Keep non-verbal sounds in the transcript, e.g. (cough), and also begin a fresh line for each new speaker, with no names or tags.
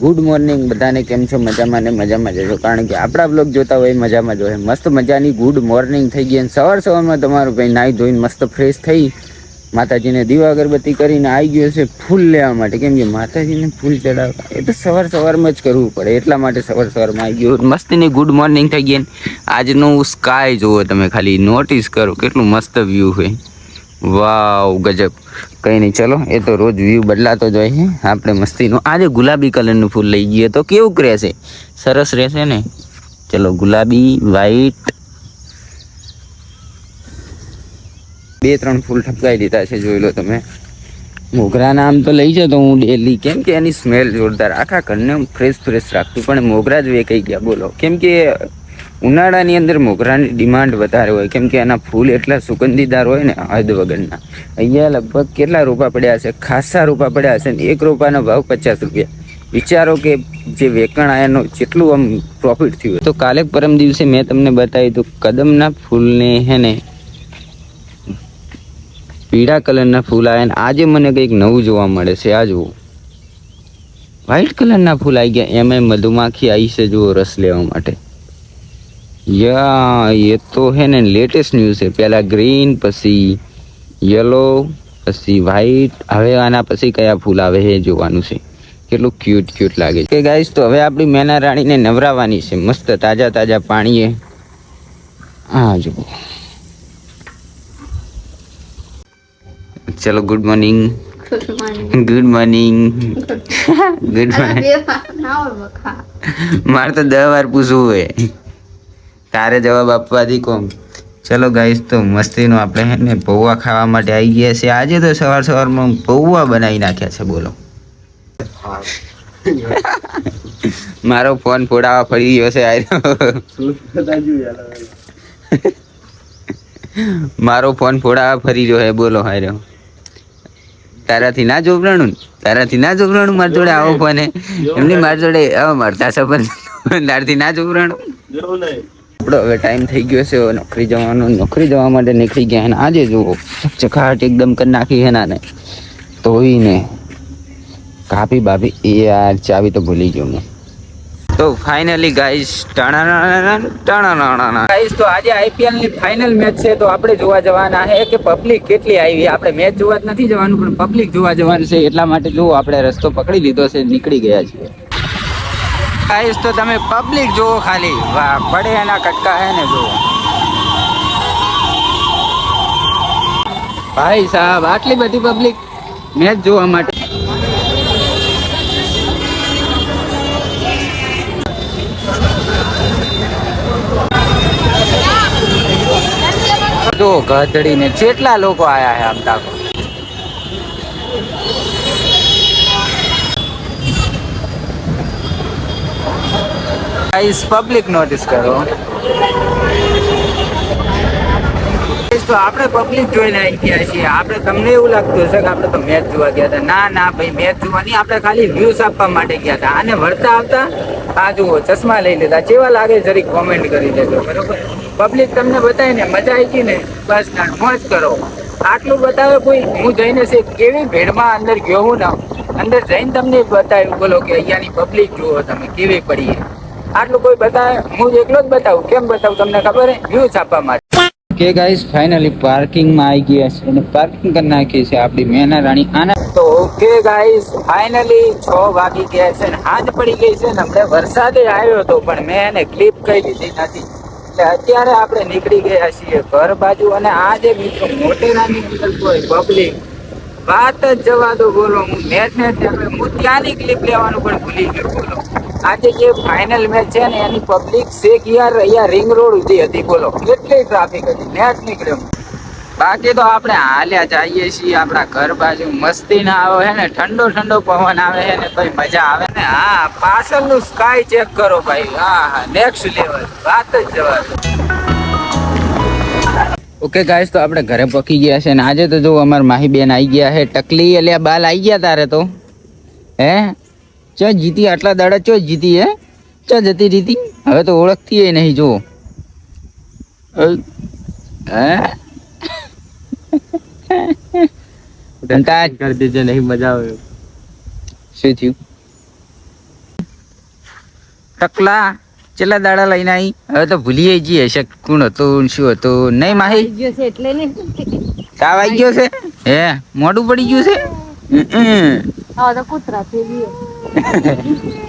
Good morning બધાને કેમ છો? મજામાં ને મજામાં જશો કારણ કે આપણા બ્લોગ જોતા હોય મજામાં જોઈએ મસ્ત મજાની ગુડ મોર્નિંગ થઈ ગઈ અને સવાર સવારમાં તમારું ભાઈ નાહી ધોઈને મસ્ત ફ્રેશ થઈ માતાજીને દીવા અગરબત્તી કરીને આવી ગયો છે ફૂલ લેવા માટે. કેમ કે માતાજીને ફૂલ ચડાવવા. એ તો સવાર સવારમાં જ કરવું પડે. એટલા માટે સવાર સવારમાં આવી ગયું. મસ્તીની ગુડ મોર્નિંગ થઈ ગઈ આજનું સ્કાય જુઓ તમે ખાલી. નોટિસ કરો કેટલું મસ્ત વ્યૂ હોય વાવ, ગજબ. કંઈ નહીં, ચલો, એ તો રોજ વ્યૂ બદલાતો જ હોય આપણે મસ્તીનું આજે ગુલાબી કલરનું ફૂલ લઈ ગઈએ તો કેવું રહેશે? સરસ રહેશે ને? ચલો, ગુલાબી વ્હાઈટ બે, ત્રણ ફૂલ ઠપકાઈ દીધા છે, જોઈ લો તમે. મોગરાના આમ તો લઈ જતો હું ડેલી કેમ કે એની સ્મેલ જોરદાર. આખા ઘરને હું ફ્રેશ ફ્રેશ રાખતું. પણ મોગરા જ વેકાઈ ગયા, બોલો. કેમ કે ઉનાળાની અંદર મોગરાની ડિમાન્ડ વધારે હોય. કેમ કે એના ફૂલ એટલા સુગંધીદાર હોય ને હદ વગરના. અહીંયા લગભગ કેટલા રોપા પડ્યા હશે? ખાસા રોપા પડ્યા હશે ને એક રોપાનો ભાવ પચાસ રૂપિયા. વિચારો કે જે વેકણ આયાનો જેટલું આમ પ્રોફિટ થયું તો કાલે પરમ દિવસે મેં તમને બતાવ્યું હતું, કદમના ફૂલને હે ને, પીળા કલરના ફૂલ આવ્યા ને આજે મને કંઈક નવું જોવા મળે છે. આ જુઓ. વ્હાઇટ કલરના ફૂલ આવી ગયા. એમાં મધુમાખી આવી છે, જુઓ રસ લેવા માટે. યા એ તો હે ને લેટેસ્ટ ન્યૂઝ છે પહેલા ગ્રીન પછી યલો પછી વ્હાઈટ હવે આના પછી કયા ફૂલ આવે એ જોવાનું છે કેટલું ક્યુટ ક્યુટ લાગે છે। કે ગાઈસ તો હવે આપણી મેના રાણીને નવરાવાની છે। મસ્ત તાજા તાજા પાણીએ. હા જુઓ ચલો good morning good morning good morning. મારે તો દસ વાર પૂછવું હોય. તારે જવાબ આપવાથી કોમ. ચલો ગાઈસ તો મસ્તીનું આપણે હે ને પૌવા ખાવા માટે આવી ગયા છે આજે તો સવાર સવારમાં પૌવા બનાવી નાખ્યા છે બોલો. (laughs) મારો ફોન ફોડાવા ફરી ગયો છે આયરો (laughs) મારો ફોન ફોડાવા ફરી રહ્યો હે બોલો હાર્યો તારાથી ના જોબરાણું? તારાથી ના જોબરાણું મારી જોડે આવો ફોન? હે એમની મારી જોડે મરતા સપન તારથી ના જોબરાણું આપણો હવે ટાઈમ થઈ ગયો છે નોકરી જવાનો. નોકરી જવા માટે નીકળી ગયા અને આજે જુઓ, ચકાટ એકદમ કરી નાખી એનાને. નાને ધોઈને કાપી બાપી, એ યાર, ચાવી તો ભૂલી ગયો હું તો ફાઇનલી ગાઈસ ગાઈસ તો આજે આઈપીએલની ફાઇનલ મેચ છે તો આપણે જોવા જવાના છે કે પબ્લિક કેટલી આવી આપણે મેચ જોવા જ નથી જવાનું પણ પબ્લિક જોવા જવાનું છે એટલા માટે જુઓ આપણે રસ્તો પકડી લીધો છે નીકળી ગયા છીએ ગાઈસ તો તમે પબ્લિક જુઓ ખાલી. વાહ, પડે એના કટકા હે ને જુઓ. ભાઈ સાહેબ, આટલી બધી પબ્લિક મેચ જોવા માટે. જો ગધડીને કેટલા લોકો આયા છે આમ ગાઈસ પબ્લિક નોટિસ કરો. તો આપણે પબ્લિક જોઈને આવી ગયા છીએ. આપણે તમને એવું લાગતું હશે કે આપણે તો મેચ જોવા ગયા હતા. ના ના, ભાઈ મેચ જોવા નહીં. આપણે ખાલી વ્યૂઝ આપવા માટે ગયા હતા. અને વળતા આવતા આ જુઓ, ચશ્મા લઈ લેતા જેવા લાગે જરીક કોમેન્ટ કરી દેજો. બરોબર? પબ્લિક તમને બતાવીને મજા આવી ગઈ ને? બસ, ના, મોજ કરો. આટલું બતાવે કોઈ? હું જઈને છે, કેવી ભીડમાં અંદર ગયો હું ના અંદર જઈને તમને બતાવ્યું બોલો કે અહીંયાની પબ્લિક જુઓ તમે કેવી પડી આટલું કોઈ બતાવે? હું જ એકલો જ બતાવું કેમ બતાવું તમને ખબર વ્યૂ છાપવા માટે. કે ગાઈસ ફાઇનલી પાર્કિંગમાં આવી ગયા છે અને પાર્કિંગ કરી નાખી છે આપણી મેના રાણી આના તો ઓકે ગાઈસ ફાઇનલી છ વાગી ગયા છે અને હાજ પડી ગઈ છે ને હમણાં વરસાદે આવ્યો હતો પણ મેં એને ક્લિપ કહી દીધી નથી. એટલે અત્યારે આપણે નીકળી ગયા છીએ ઘર બાજુ અને આજે મિત્રો મોટેરાની અંદર કોઈ પબ્લિક વાત જ જવા દો, બોલો. હું મેચ ને હું ત્યાંની ક્લિપ લેવાનું પણ ભૂલી ગયો, બોલો. આજે જે ફાઇનલ મેચ છે ને, એની પબ્લિક શેખ યાર અહીંયા રિંગ રોડ સુધી હતી, બોલો. કેટલી ટ્રાફિક હતી મેચ નીકળ્યો. બાકી તો આપણે હાલ્યા જઈએ છીએ, આપણા ઘર બાજુ મસ્તી ના આવે હે ને, ઠંડો ઠંડો પવન આવે હે ને કઈ મજા આવે ને. હા, પાછળનું સ્કાય ચેક કરો ભાઈ. હા હા નેક્સ્ટ લેવલ વાત જ જવા ઓકે ગાઈસ તો આપણે ઘરે પકી ગયા છે ને આજે તો જો અમાર માહી બેન આવી ગયા છે. ટકલી એટલે બાલ આવી ગયા તારે તો. હે? ચો જીતી આટલા દાડા ચો જીતી હે? ચો જતી રીતી? હવે તો ઓળખતી એ નહીં જો.
કરી દેજે નહીં મજા આવે.
શું થયું? ટકલા. ચેલા દાડા લઈને આવી હવે તો ભૂલી જઈએ છે કોણ હતું શું હતું? નહીં માહી?
એટલે ને.
તાવ આવી ગયો છે? હે મોડું પડી ગયું છે? હમ.
તો કૂતરા થઈ ગયો (laughs)